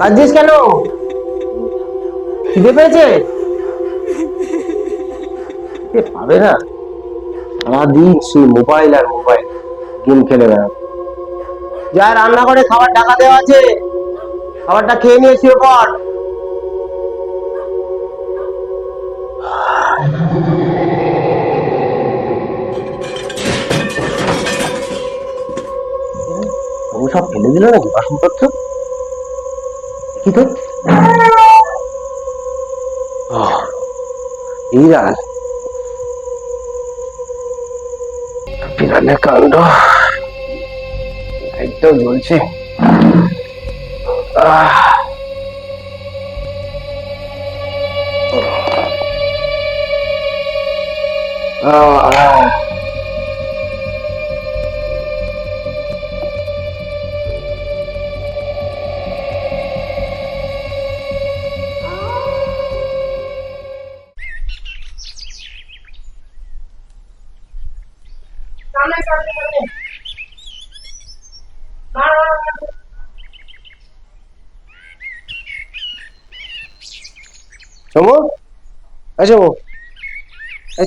কাঁদছিস কেন? খিদে পেয়েছে? পাবে না? সারাদিন মোবাইল আর মোবাইল গেম খেলে বেড়াবে। যা রান্না করে খাবার টাকা দেওয়া আছে, খাবারটা খেয়ে নিয়েছি পড় সব ফেলে দিল নাকি বাসনপত্র? কি তো? আহ, বিড়ালের কাণ্ড। একদম জ্বলছে আহ।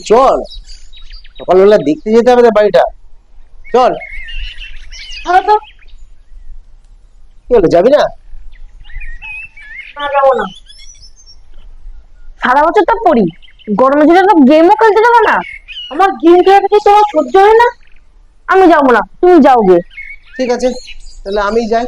চল। সকালবেলা দেখতে যেতে হবে বাড়িটা। চল। ভালো কি হলো যাবি না? না যাব না। সারা বছর তো পড়ি। গরমের দিনে তো গেমও খেলতে যাব না। আমার গেম খেলা থেকে তোমার সহ্য হয় না আমি যাবো না তুমি যাও গে ঠিক আছে তাহলে আমি যাই